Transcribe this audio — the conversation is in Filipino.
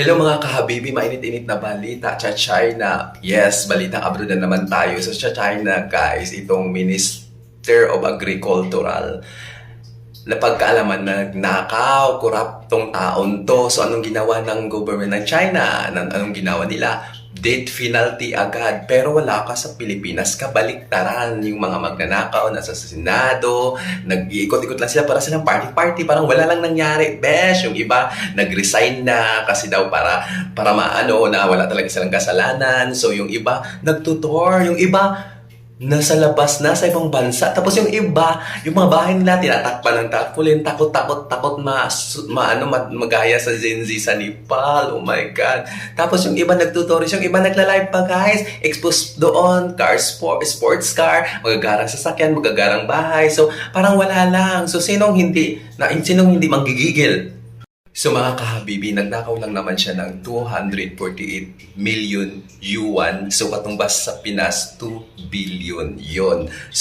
Hello mga kahabibi, mainit-init na balita sa China. Yes, balita abroad na naman tayo. So sa China guys, itong Minister of Agricultural na pagkaalaman na nakaw, kurap tong taon to. So anong ginawa ng government ng China? Anong ginawa nila? Death penalty agad. Pero wala ka sa Pilipinas, kabaliktaran. Yung mga magnanakaw, nasa Senado, nag-iikot-ikot lang sila para silang party-party. Parang wala lang nangyari. Besh, yung iba, nag-resign na kasi daw para para maano na wala talaga silang kasalanan. So yung iba nagtutor, yung iba nasa labas na sa ibang bansa. Tapos yung iba, yung mga bahay nila tinatakpan ng tarpaulin, takot-takot, takot ma, ma ano, ma- magaya sa Gen Z sa Nepal. Oh my God. Tapos yung iba nagtutoris, yung iba nagla-live pa guys. Expose doon, car sport, sports car, magagarang sasakyan, magagarang bahay. So parang wala lang. So sinong hindi, na, sinong hindi manggigigil? So mga kahabibi, nagnakaw lang naman siya ng 248 million yuan. So katumbas sa Pinas, 2 billion yon. So